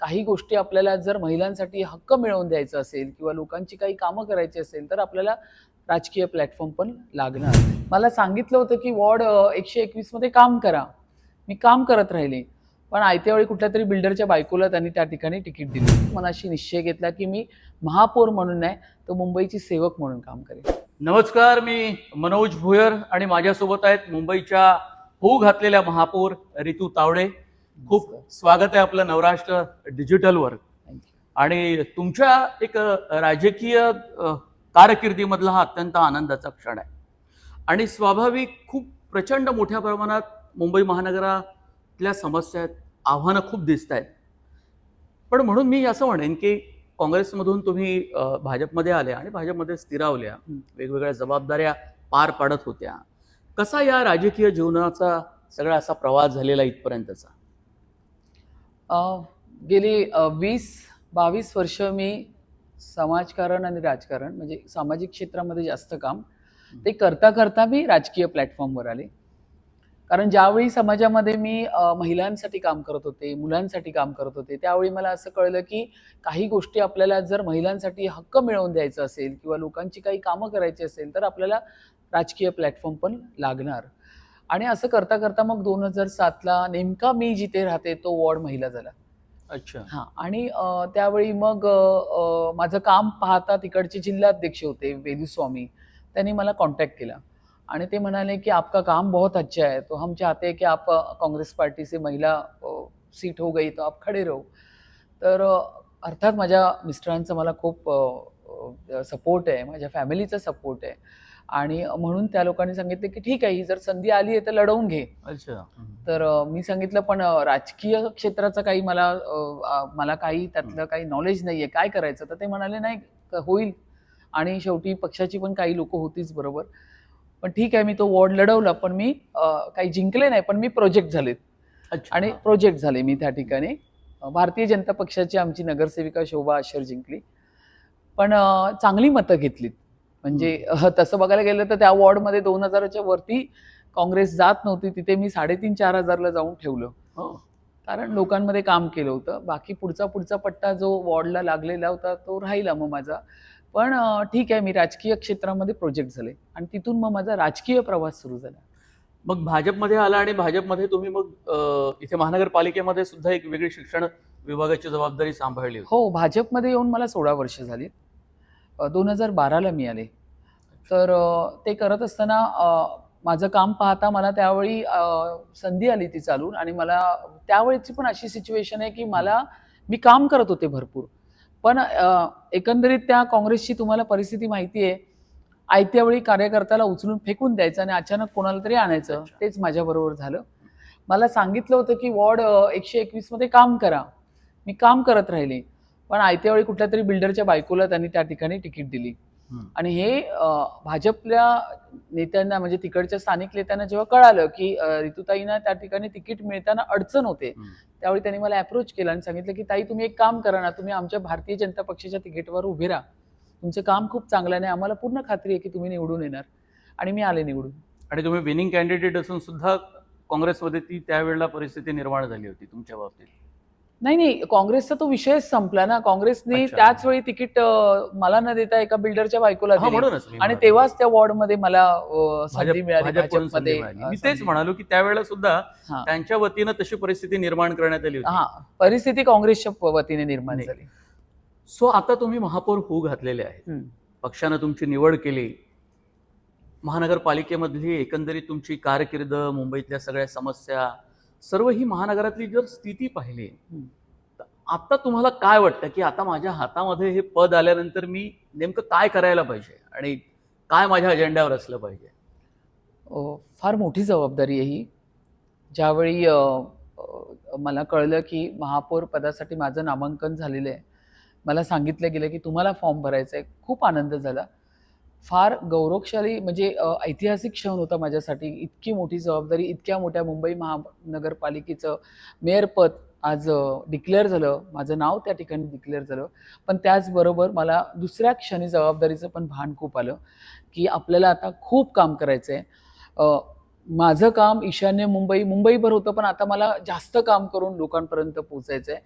काही गोष्टी आपल्याला जर महिलांसाठी हक्क मिळवून द्यायचं असेल किंवा लोकांची काही कामं करायची असेल तर आपल्याला राजकीय प्लॅटफॉर्म पण लागणार. मला सांगितलं होतं की वॉर्ड एकशे एकवीसमध्ये काम करा. मी काम करत राहिले. पण आयत्या वेळी कुठल्या तरी बिल्डरच्या बायकोला त्यांनी त्या ठिकाणी तिकीट दिली. मनाशी निश्चय घेतला की मी महापौर म्हणून नाही तर मुंबईची सेवक म्हणून काम करेन. नमस्कार मी मनोज भुयर आणि माझ्यासोबत आहेत मुंबईच्या होऊ घातलेल्या महापौर रितू तावडे. खूप स्वागत आहे आपलं नवराष्ट्र डिजिटलवर आणि तुमच्या एक राजकीय कारकिर्दीमधला हा अत्यंत आनंदाचा क्षण आहे. आणि स्वाभाविक खूप प्रचंड मोठ्या प्रमाणात मुंबई महानगरातल्या समस्या आहेत आव्हानं खूप दिसत आहेत. पण म्हणून मी असं म्हणेन की काँग्रेसमधून तुम्ही भाजपमध्ये आले आणि भाजपमध्ये स्थिरावल्या. वेगवेगळ्या जबाबदाऱ्या पार पाडत होत्या. कसा या राजकीय जीवनाचा सगळा असा प्रवास झालेला इथपर्यंतचा? गेली वीस बावीस वर्ष मी समाजकारण आणि राजकारण म्हणजे सामाजिक क्षेत्रामध्ये जास्त काम ते करता करता मी राजकीय प्लॅटफॉर्मवर आले. कारण ज्यावेळी समाजामध्ये मी महिलांसाठी काम करत होते मुलांसाठी काम करत होते त्यावेळी मला असं कळलं की काही गोष्टी आपल्याला जर महिलांसाठी हक्क मिळवून द्यायचं असेल किंवा लोकांची काही कामं करायची असेल तर आपल्याला राजकीय प्लॅटफॉर्म पण लागणार. आणि असं करता करता मग दोन हजार सातला नेमका मी जिथे राहते तो वॉर्ड महिला झाला. अच्छा. हा आणि त्यावेळी मग माझं काम पाहता तिकडचे जिल्हाध्यक्ष होते वेदुस्वामी. त्यांनी मला कॉन्टॅक्ट केला. आणि ते म्हणाले की आपका काम बहुत अच्छा है तो हम चाहते हैं कि आप कांग्रेस पार्टी से महिला सीट हो गई तो आप खडे रहो. तर अर्थात माझ्या मिस्टरांचा मला खूप सपोर्ट आहे माझ्या फॅमिलीचा सपोर्ट आहे. आणि म्हणून त्या लोकांनी सांगितलं की ठीक आहे ही जर संधी आली आहे तर लढवून घे. अच्छा. तर मी सांगितलं पण राजकीय क्षेत्राचं काही मला मला काही त्यातलं काही नॉलेज नाहीये. काय करायचं? तर ते म्हणाले नाही होईल. आणि शेवटी पक्षाची पण काही लोक होतीच बरोबर. पण ठीक आहे मी तो वॉर्ड लढवला पण मी काही जिंकले नाही पण मी प्रोजेक्ट झालेत. अच्छा. आणि प्रोजेक्ट झाले मी त्या ठिकाणी. भारतीय जनता पक्षाची आमची नगरसेविका शोभा आशर जिंकली. पण चांगली मतं घेतलीत. म्हणजे तसं बघायला गेलं तर त्या वॉर्डमध्ये दोन हजाराच्या वरती काँग्रेस जात नव्हती तिथे मी साडेतीन चार हजारला जाऊन ठेवलं. हो. कारण लोकांमध्ये काम केलं होतं. बाकी पुढचा पुढचा पट्टा जो वॉर्डला लागलेला होता तो राहिला मग माझा. पण ठीक आहे मी राजकीय क्षेत्रामध्ये प्रोजेक्ट झाले आणि तिथून मग माझा राजकीय प्रवास सुरू झाला. मग भाजपमध्ये आला आणि भाजपमध्ये तुम्ही मग इथे महानगरपालिकेमध्ये सुद्धा एक वेगळी शिक्षण विभागाची जबाबदारी सांभाळली हो भाजपमध्ये येऊन मला सोळा वर्ष झाली. दोन हजार बाराला मी आले. तर ते करत असताना माझं काम पाहता मला त्यावेळी संधी आली ती चालून आणि मला त्यावेळीची पण अशी सिच्युएशन आहे की मला मी काम करत होते भरपूर. पण एकंदरीत त्या काँग्रेसची तुम्हाला परिस्थिती माहिती आहे आयत्या वेळी कार्यकर्त्याला उचलून फेकून द्यायचं आणि अचानक कोणाला तरी आणायचं. तेच माझ्याबरोबर झालं. मला सांगितलं होतं की वॉर्ड एकशे एकवीसमध्ये काम करा. मी काम करत राहिले. पण आयत्या वेळी कुठल्या तरी बिल्डरच्या बायकोला त्यांनी त्या ठिकाणी तिकीट दिली. आणि हे भाजपल्या नेत्यांना म्हणजे तिकडच्या स्थानिक नेत्यांना जेव्हा कळालं की रितुताईंना त्या ठिकाणी तिकीट मिळताना अडचण होते. त्यावेळी त्यांनी मला अप्रोच केला आणि सांगितलं की ताई तुम्ही एक काम करा ना तुम्ही आमच्या भारतीय जनता पक्षाच्या तिकीटवर उभे राहा. तुमचं काम खूप चांगलं आणि आम्हाला पूर्ण खात्री आहे की तुम्ही निवडून येणार. आणि मी आले निवडून. आणि तुम्ही विनिंग कॅन्डिडेट असून सुद्धा काँग्रेसमध्ये ती त्यावेळेला परिस्थिती निर्माण झाली होती तुमच्या बाबतीत. नाही नाही काँग्रेसचा तो विषयच संपला ना काँग्रेसने. त्याच वेळी तिकीट मला न देता एका बिल्डरच्या बायकोला आणि. तेव्हाच त्या वॉर्डमध्ये मला अ, संधी मिळाली मी तेच म्हणालो की त्यावेळेला सुद्धा. त्यांच्या वतीनं तशी परिस्थिती निर्माण करण्यात आली होती हा परिस्थिती काँग्रेसच्या वतीने निर्माण. झाली सो आता तुम्ही महापौर होऊ घातलेले आहेत. पक्षानं तुमची निवड केली महानगरपालिकेमधली एकंदरीत तुमची कारकीर्द मुंबईतल्या सगळ्या समस्या सर्व ही महानगरातली जर स्थिती पाहिली. तर आता तुम्हाला काय वाटतं की आता माझ्या हातामध्ये हे पद आल्यानंतर मी नेमकं काय करायला पाहिजे आणि काय माझ्या अजेंड्यावर असलं पाहिजे? फार मोठी जबाबदारी आहे ही. ज्यावेळी मला कळलं की महापौर पदासाठी माझं नामांकन झालेलं आहे मला सांगितलं गेलं की तुम्हाला फॉर्म भरायचा आहे खूप आनंद झाला. फार गौरवशाली म्हणजे ऐतिहासिक क्षण होता माझ्यासाठी. इतकी मोठी जबाबदारी इतक्या मोठ्या मुंबई महानगरपालिकेचं मेयरपद आज डिक्लेअर झालं. माझं नाव त्या ठिकाणी डिक्लेअर झालं. पण त्याचबरोबर मला दुसऱ्या क्षणी जबाबदारीचं पण भान खूप आलं की आपल्याला आता खूप काम करायचं आहे माझं काम ईशान्य मुंबई मुंबईभर होतं पण आता मला जास्त काम करून लोकांपर्यंत पोचायचं आहे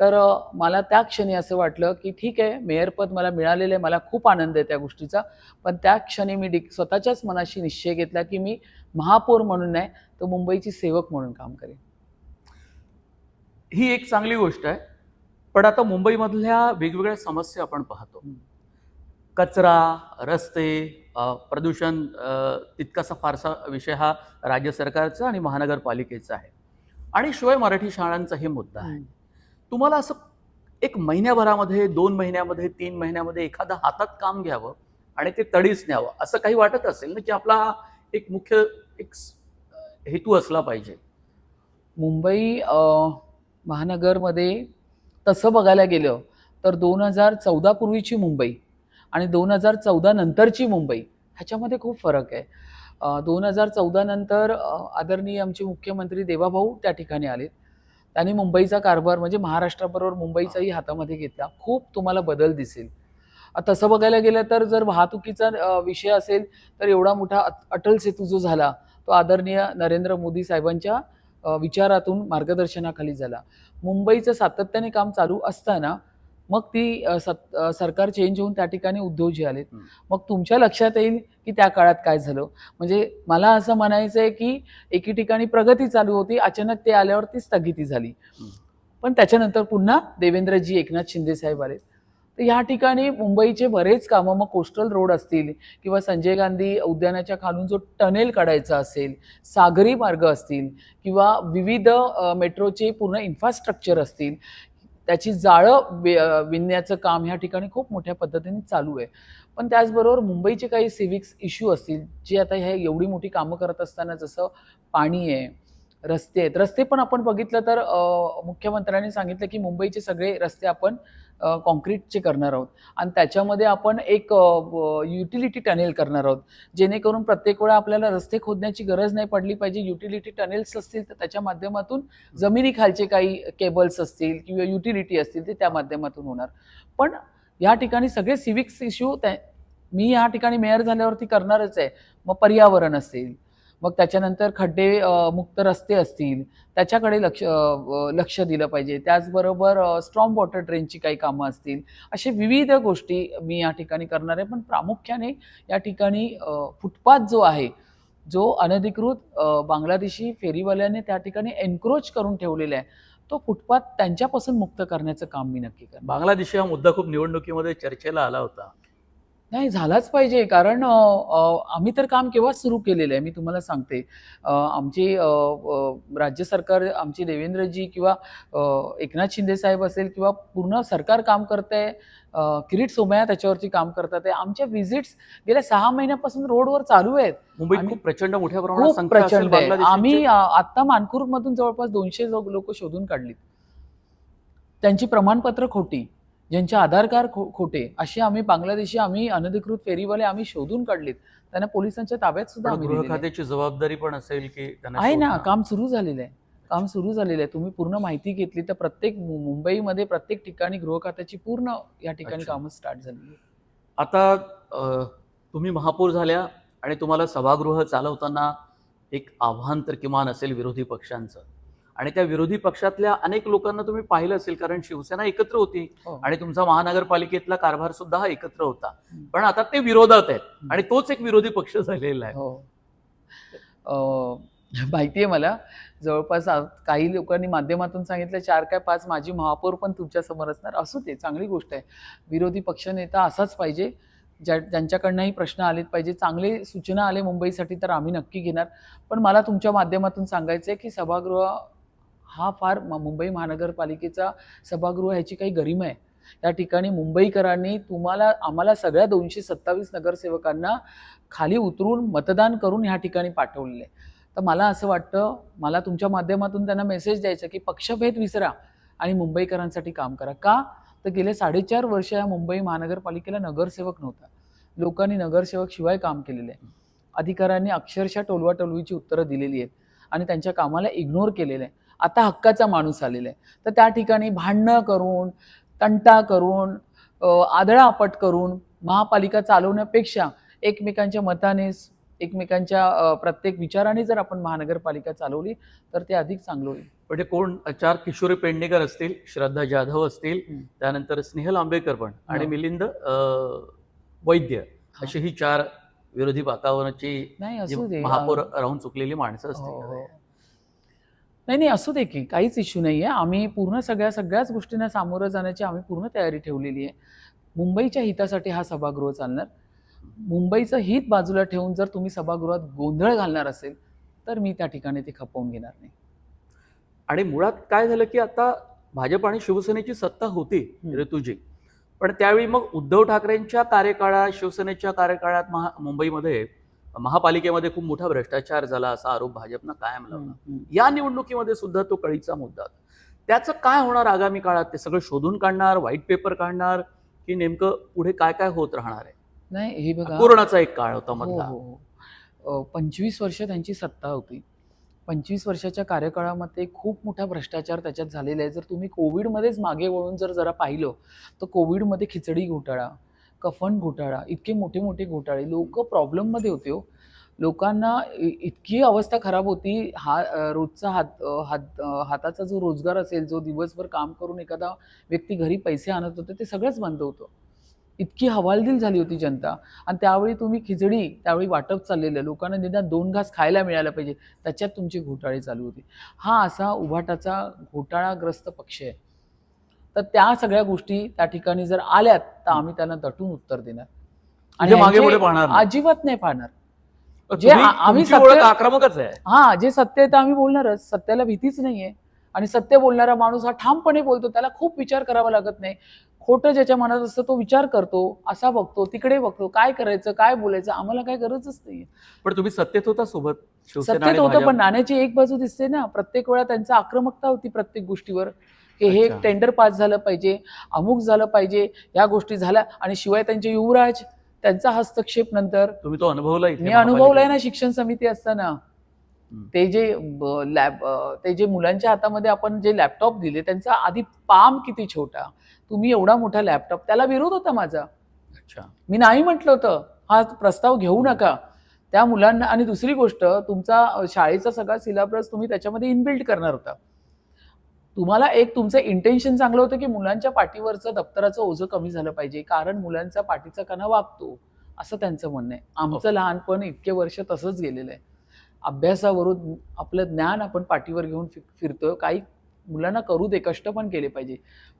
तर मला त्या क्षणी असं वाटलं की ठीक आहे मेयरपद मला मिळालेलं आहे मला खूप आनंद आहे त्या गोष्टीचा. पण त्या क्षणी मी डिक स्वतःच्याच मनाशी निश्चय घेतला की मी महापौर म्हणून नाही तर मुंबईची सेवक म्हणून काम करेन. ही एक चांगली गोष्ट आहे. पण आता मुंबईमधल्या वेगवेगळ्या समस्या आपण पाहतो. कचरा रस्ते प्रदूषण तितकासा फारसा विषय हा राज्य सरकारचा आणि महानगरपालिकेचा आहे. आणि शिवाय मराठी शाळांचाही मुद्दा आहे. तुम्हाला असं एक महिन्याभरामध्ये दोन महिन्यामध्ये तीन महिन्यामध्ये एखादं हातात काम घ्यावं आणि ते तडीच न्यावं असं काही वाटत असेल ना की आपला एक मुख्य एक हेतू असला पाहिजे? मुंबई महानगरमध्ये तसं बघायला गेलं तर दोन हजार चौदा पूर्वीची मुंबई आणि दोन हजार चौदा नंतरची मुंबई ह्याच्यामध्ये खूप फरक आहे. दोन हजार चौदा नंतर आदरणीय आमचे मुख्यमंत्री देवाभाऊ त्या ठिकाणी आलेत त्यांनी मुंबईचा कारभार म्हणजे महाराष्ट्राबरोबर मुंबईचाही हातामध्ये घेतला. खूप तुम्हाला बदल दिसेल. तसं बघायला गेलं तर जर वाहतुकीचा विषय असेल तर एवढा मोठा अटल सेतू जो झाला तो आदरणीय नरेंद्र मोदी साहेबांच्या विचारातून मार्गदर्शनाखाली झाला. मुंबईचं सातत्याने काम चालू असताना मग ती सत सरकार चेंज होऊन त्या ठिकाणी उद्धवजी आलेत. मग तुमच्या लक्षात येईल की त्या काळात काय झालं म्हणजे मला असं म्हणायचं आहे की एके ठिकाणी प्रगती चालू होती अचानक ते आल्यावर ती स्थगिती झाली. पण त्याच्यानंतर पुन्हा देवेंद्रजी एकनाथ शिंदे साहेब आले तर ह्या ठिकाणी मुंबईचे बरेच कामं मग कोस्टल रोड असतील किंवा संजय गांधी उद्यानाच्या खालून जो टनेल काढायचा असेल सागरी मार्ग असतील किंवा विविध मेट्रोचे पूर्ण इन्फ्रास्ट्रक्चर असतील त्याची जाळं वि- विणण्याचं काम ह्या ठिकाणी खूप मोठ्या पद्धतीने चालू आहे. पण त्याचबरोबर मुंबईचे काही सिविक्स इश्यू असतील जे आता हे एवढी मोठी कामं करत असताना जसं पाणी आहे रस्ते आहेत. रस्ते पण आपण बघितलं तर मुख्यमंत्र्यांनी सांगितलं की मुंबईचे सगळे रस्ते आपण कॉन्क्रीटचे करणार आहोत. आणि त्याच्यामध्ये आपण एक युटिलिटी टनेल करणार आहोत. जेणेकरून प्रत्येक वेळा आपल्याला रस्ते खोदण्याची गरज नाही पडली पाहिजे. युटिलिटी टनेल्स असतील तर त्याच्या माध्यमातून जमिनीखालचे काही केबल्स असतील किंवा युटिलिटी असतील ते त्या माध्यमातून होणार. पण या ठिकाणी सगळे सिविक्स इश्यू मी या ठिकाणी मेयर झाल्यावरती करणारच आहे. मग पर्यावरण असेल मग त्याच्यानंतर खड्डे मुक्त रस्ते असतील. त्याच्याकडे लक्ष लक्ष दिलं पाहिजे. त्याचबरोबर स्ट्रॉंग वॉटर ड्रेनची काही कामं असतील. असे विविध गोष्टी मी या ठिकाणी करणार आहे. पण प्रामुख्याने या ठिकाणी फुटपाथ जो आहे जो अनधिकृत बांगलादेशी फेरीवाल्याने त्या ठिकाणी एन्क्रोच करून ठेवलेला आहे तो फुटपाथ त्यांच्यापासून मुक्त करण्याचं काम मी नक्की करणार. बांगलादेशी हा मुद्दा खूप निवडणुकीमध्ये चर्चेला आला होता. नाही झालाच पाहिजे. कारण आम्ही तर काम केव्हाच सुरू केलेलं आहे मी तुम्हाला सांगते. आमची राज्य सरकार आमची देवेंद्रजी किंवा एकनाथ शिंदे साहेब असेल किंवा पूर्ण सरकार काम करत आहे किरीट सोमय्या त्याच्यावरती काम करतात आहे. आमच्या व्हिजिट्स गेल्या सहा महिन्यापासून रोडवर चालू आहेत. मुंबईत खूप प्रचंड मोठ्या प्रमाणात प्रचंड आहे. आम्ही आत्ता मानखुर्दमधून जवळपास दोनशे लोक शोधून काढलीत. त्यांची प्रमाणपत्र खोटी. ज्यांचे आधार कार्ड खो खोटे असे आम्ही बांगलादेशी आम्ही अनधिकृत फेरीवाले आम्ही शोधून काढलीत त्यांना पोलिसांच्या ताब्यात सुद्धा आम्ही गृह दिलेले. खात्याची जबाबदारी पण असेल की त्यांना आहे ना शोधणं. काम सुरू झालेलं आहे काम सुरू झालेलं आहे तुम्ही पूर्ण माहिती घेतली तर प्रत्येक मु- मुंबईमध्ये प्रत्येक ठिकाणी गृह खात्याची पूर्ण या ठिकाणी अच्छा. कामं स्टार्ट झाली आहेत. आता अ, तुम्ही महापौर झाल्या आणि तुम्हाला सभागृह चालवताना एक आव्हान तर किमान असेल विरोधी पक्षांचं आणि त्या विरोधी पक्षातल्या अनेक लोकांना तुम्ही पाहिलं असेल कारण शिवसेना एकत्र होती हो. आणि तुमचा महानगरपालिकेतला कारभार सुद्धा हा एकत्र होता. पण आता ते विरोधात आहेत आणि तोच एक विरोधी पक्ष झालेला आहे. हो. माहिती आहे मला जवळपास काही लोकांनी माध्यमातून सांगितलं चार काय पाच माझी महापौर पण तुमच्यासमोर असणार. असू दे चांगली गोष्ट आहे. विरोधी पक्षनेता असाच पाहिजे ज्या ज्यांच्याकडनंही प्रश्न आलेत पाहिजे. चांगले सूचना आले मुंबईसाठी तर आम्ही नक्की घेणार. पण मला तुमच्या माध्यमातून सांगायचं आहे की सभागृह हा फार म- मुंबई महानगरपालिकेचा सभागृह ह्याची काही गरिमा आहे. त्या ठिकाणी मुंबईकरांनी तुम्हाला आम्हाला सगळ्या दोनशे सत्तावीस नगरसेवकांना खाली उतरून मतदान करून ह्या ठिकाणी पाठवलेलं आहे. तर मला असं वाटतं मला तुमच्या माध्यमातून त्यांना मेसेज द्यायचा की पक्षभेद विसरा आणि मुंबईकरांसाठी काम करा. का? तर गेले साडेचार वर्ष या मुंबई महानगरपालिकेला नगरसेवक नव्हता. लोकांनी नगरसेवक शिवाय काम केलेलं आहे. अधिकाऱ्यांनी अक्षरशः टोलवाटोलवीची उत्तरं दिलेली आहेत आणि त्यांच्या कामाला इग्नोर केलेलं आहे. आता हक्काचा माणूस आलेला आहे तर त्या ठिकाणी भांडणं करून तंटा करून आदळापट करून महापालिका चालवण्यापेक्षा एकमेकांच्या मताने एकमेकांच्या प्रत्येक विचाराने जर आपण महानगरपालिका चालवली तर ते अधिक चांगलं होईल म्हणजे कोण चार किशोरी पेडणेकर असतील श्रद्धा जाधव असतील. त्यानंतर स्नेहल आंबेकर पण आणि. मिलिंद वैद्य अशी ही चार विरोधी वातावरणाची महापौर राहून चुकलेली माणसं हो, असतील हो. नाही नाही असू दे की काहीच इश्यू नाही आहे आम्ही पूर्ण सगळ्या सगळ्याच गोष्टींना सामोरं जाण्याची आम्ही पूर्ण तयारी ठेवलेली आहे. मुंबईच्या हितासाठी हा सभागृह चालणार. मुंबईचं हित बाजूला ठेवून जर तुम्ही सभागृहात गोंधळ घालणार असेल तर मी त्या ठिकाणी ते खपवून घेणार नाही. आणि मुळात काय झालं की आता भाजप आणि शिवसेनेची सत्ता होती. ऋतुजी. पण त्यावेळी मग उद्धव ठाकरेंच्या कार्यकाळात शिवसेनेच्या कार्यकाळात महा मुंबईमध्ये महापालिकेमध्ये खूप मोठा भ्रष्टाचार झाला असा आरोप भाजपनं कायम लावला. या निवडणुकीमध्ये सुद्धा तो कळीचा मुद्दा. त्याचं काय होणार आगामी काळात? ते सगळं शोधून काढणार व्हाईट पेपर काढणार की नेमकं पुढे काय काय होत राहणार आहे? नाही हे बघा. कोरोनाचा एक काळ होता हो मधला. हो हो. पंचवीस वर्ष त्यांची सत्ता होती. पंचवीस वर्षाच्या कार्यकाळामध्ये खूप मोठा भ्रष्टाचार त्याच्यात झालेला आहे. जर तुम्ही कोविडमध्येच मागे वळून जर जरा पाहिलं तर कोविडमध्ये खिचडी घोटाळा कफन घोटाळा इतके मोठे मोठे घोटाळे लोक प्रॉब्लेममध्ये होते हो. लोकांना इ- इतकी अवस्था खराब होती हा रोजचा हात हात हाताचा जो रोजगार असेल जो दिवसभर काम करून एखादा व्यक्ती घरी पैसे आणत होते ते सगळंच बंद होतं. इतकी हवालदिल झाली होती जनता. आणि त्यावेळी तुम्ही खिचडी त्यावेळी वाटप चाललेलं लोकांना निदान दोन घास खायला मिळायला पाहिजे त्याच्यात तुमची घोटाळे चालू होती. हा असा उभाटाचा घोटाळाग्रस्त पक्ष आहे. तर त्या सगळ्या गोष्टी त्या ठिकाणी जर आल्यात तर आम्ही त्यांना दटून उत्तर देणार. म्हणजे मागे पुढे पाहणार नाही. अजिबात नाही पाहणार. जे तुम्ही- आ- आम्ही तुमची ओळख सत्य- आक्रमकच आहे. हा जे सत्य आहे ते आम्ही बोलणारच. सत्याला भीतीच नाहीये. आणि सत्य बोलणारा माणूस हा ठामपणे बोलतो त्याला खूप विचार करावा लागत नाही. खोटं ज्याच्या मनात असतं तो विचार करतो असा बघतो तिकडे बघतो काय करायचं काय बोलायचं आम्हाला काय गरजच नाही पण तुम्ही सत्तेत होता सोबत शिवसेना आणि होतं भाजप. पण नाण्याची एक बाजू दिसते ना. प्रत्येक वेळा त्यांची आक्रमकता होती प्रत्येक गोष्टीवर. की हे. टेंडर पास झालं पाहिजे अमुक झालं पाहिजे या गोष्टी झाल्या आणि शिवाय त्यांचे युवराज त्यांचा हस्तक्षेप नंतर तुम्ही तो अनुभवला मी अनुभवलंय. ना शिक्षण समिती असताना. ते जे लॅब ते जे मुलांच्या हातामध्ये आपण जे लॅपटॉप दिले त्यांचा आधी पाम किती छोटा? तुम्ही एवढा मोठा लॅपटॉप त्याला विरोध होता माझा. अच्छा. मी नाही म्हटलं होतं हा प्रस्ताव घेऊ नका. त्या मुलांना आणि दुसरी गोष्ट तुमचा शाळेचा सगळा सिलेबस तुम्ही त्याच्यामध्ये इनबिल्ड करणार होता. तुम्हाला एक तुमचं इंटेन्शन चांगलं होतं की मुलांच्या पाठीवरचं दप्तराचं ओझं कमी झालं पाहिजे कारण मुलांचा पाठीचा कणा वागतो असं त्यांचं म्हणणं आहे. आमचं लहानपण इतके वर्ष तसंच गेलेलं आहे. अभ्यासावरून आपलं ज्ञान आपण पाठीवर घेऊन फिरतोय काही मुलांना करू दे कष्ट पण केले पाहिजे.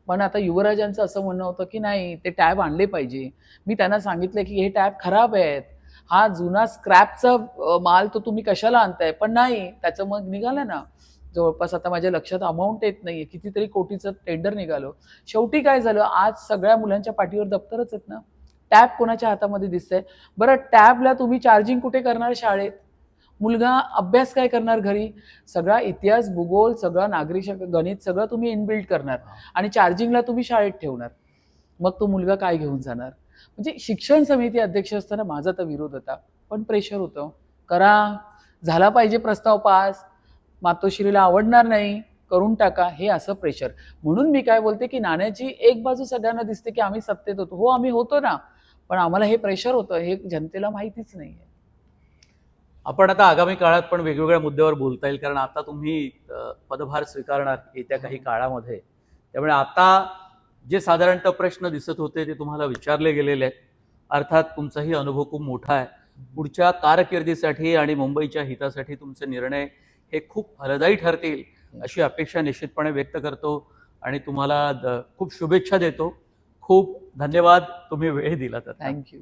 पण आता युवराजांचं असं म्हणणं होतं की नाही ते टॅब आणले पाहिजे. मी त्यांना सांगितलं की हे टॅब खराब आहेत. हा जुना स्क्रॅपचा माल तो तुम्ही कशाला आणताय? पण नाही त्याचं मग निघालं ना. जवळपास आता माझ्या लक्षात अमाऊंट येत नाहीये. कितीतरी कोटीचं टेंडर निघालं. शेवटी काय झालं? आज सगळ्या मुलांच्या पाठीवर दप्तरच आहेत ना. टॅब कोणाच्या हातामध्ये दिसतंय? बरं टॅबला तुम्ही चार्जिंग कुठे करणार शाळेत? मुलगा अभ्यास काय करणार घरी? सगळा इतिहास भूगोल सगळा नागरिक गणित सगळं तुम्ही इनबिल्ड करणार. आणि चार्जिंगला तुम्ही शाळेत ठेवणार. मग तो मुलगा काय घेऊन जाणार? म्हणजे शिक्षण समिती अध्यक्ष असताना माझा तर विरोध होता. पण प्रेशर होतं. करा. झाला पाहिजे प्रस्ताव पास. मातोश्रीला आवडणार नाही करून टाका हे असं प्रेशर म्हणून मी काय बोलते की नाण्याची एक बाजू सगळ्यांना दिसते की आम्ही सत्तेत होतो. हो आम्ही होतो ना पण आम्हाला हे प्रेशर होतं हे जनतेला माहितीच नाही आपण आता आगामी काळात पण वेगवेगळ्या मुद्द्यावर बोलता येईल कारण आता तुम्ही पदभार स्वीकारणार येत्या काही काळामध्ये. त्यामुळे आता जे साधारणतः प्रश्न दिसत होते ते तुम्हाला विचारले गेलेले आहेत. अर्थात तुमचाही अनुभव खूप मोठा आहे. पुढच्या कारकिर्दीसाठी आणि मुंबईच्या हितासाठी तुमचे निर्णय हे खूप फलदायी ठरतील अशी अपेक्षा निश्चितपणे व्यक्त करतो आणि तुम्हाला द- खूप शुभेच्छा देतो. खूप धन्यवाद तुम्ही वेळ दिला तर थँक्यू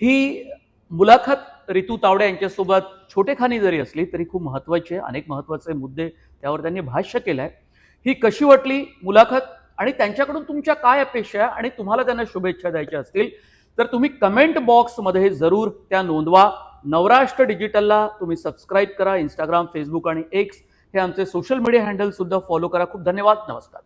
ही मुलाखत रितू तावडे यांच्यासोबत छोटेखानी जरी असली तरी खूप महत्त्वाची आहे अनेक महत्त्वाचे मुद्दे त्यावर त्यांनी भाष्य केलं आहे ही कशी वाटली मुलाखत आणि त्यांच्याकडून तुमच्या काय अपेक्षा आहे आणि तुम्हाला त्यांना शुभेच्छा द्यायच्या असतील तर तुम्ही कमेंट बॉक्समध्ये जरूर त्या नोंदवा. नवराष्ट्र डिजिटलला तुम्ही सबस्क्राईब करा इंस्टाग्राम फेसबुक आणि एक्स हे आमचे सोशल मीडिया हँडलसुद्धा फॉलो करा. खूप धन्यवाद. नमस्कार.